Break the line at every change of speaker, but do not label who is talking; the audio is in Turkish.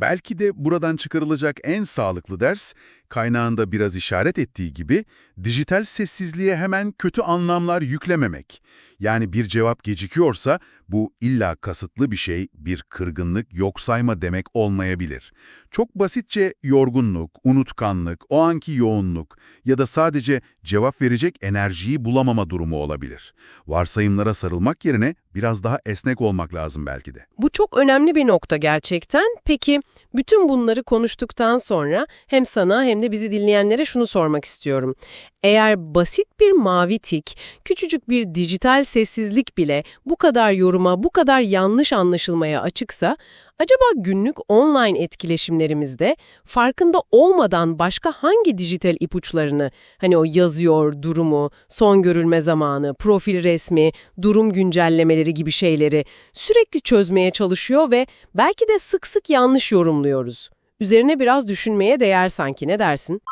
Belki de buradan çıkarılacak en sağlıklı ders, kaynağında biraz işaret ettiği gibi, dijital sessizliğe hemen kötü anlamlar yüklememek. Yani bir cevap gecikiyorsa, bu illa kasıtlı bir şey, bir kırgınlık, yok sayma demek olmayabilir. Çok basitçe yorgunluk, unutkanlık, o anki yoğunluk ya da sadece cevap verecek enerjiyi bulamama durumu olabilir. Varsayımlara sarılmak yerine biraz daha esnek olmak lazım belki de.
Bu çok önemli bir nokta gerçekten. Peki bütün bunları konuştuktan sonra hem sana hem de bizi dinleyenlere şunu sormak istiyorum. Eğer basit bir mavi tik, küçücük bir dijital sessizlik bile bu kadar yoruma, bu kadar yanlış anlaşılmaya açıksa, acaba günlük online etkileşimlerimizde farkında olmadan başka hangi dijital ipuçlarını, hani o yazıyor, durumu, son görülme zamanı, profil resmi, durum güncellemeleri gibi şeyleri sürekli çözmeye çalışıyor ve belki de sık sık yanlış yorumluyoruz. Üzerine biraz düşünmeye değer sanki ne dersin?